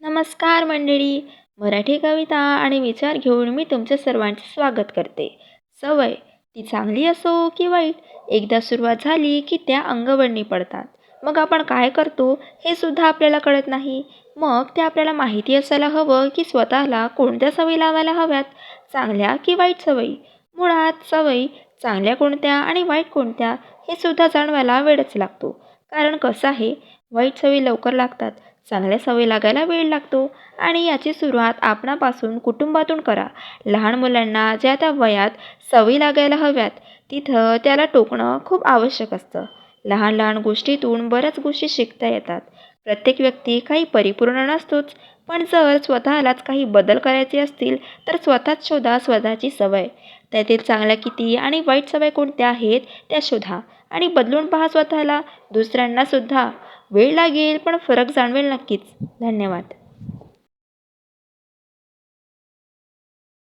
नमस्कार मंडळी मराठी कविता आणि विचार घेऊन मी तुमच्या सर्वांचे स्वागत करते. सवय ती चांगली असो की वाईट एकदा सुरुवात झाली की त्या अंगवळणी पडतात. मग आपण काय करतो हे सुद्धा आपल्याला कळत नाही. मग ते आपल्याला माहिती असायला हवं की स्वतःला कोणत्या सवयी लावायला हव्यात? चांगल्या की वाईट सवयी? मुळात सवयी चांगल्या कोणत्या आणि वाईट कोणत्या हे सुद्धा जाणवायला वेळच लागतो. कारण कसं आहे वाईट सवयी लवकर लागतात. चांगल्या सवयी लागायला वेळ लागतो. आणि याची सुरुवात आपणापासून कुटुंबातून करा. लहान मुलांना ज्या त्या वयात सवयी लागायला हव्यात तिथं त्याला टोकणं खूप आवश्यक असतं. लहान लहान गोष्टीतून बऱ्याच गोष्टी शिकता येतात. प्रत्येक व्यक्ती काही परिपूर्ण नसतोच पण जर स्वतःलाच काही बदल करायचे असतील तर स्वतःच शोधा स्वतःची सवय. त्यातील चांगल्या किती आणि वाईट सवय कोणत्या आहेत त्या शोधा. आणि बदलून पहा स्वतःला. दुसऱ्यांनासुद्धा वेळ लागेल पण फरक जाणवेल नक्कीच. धन्यवाद.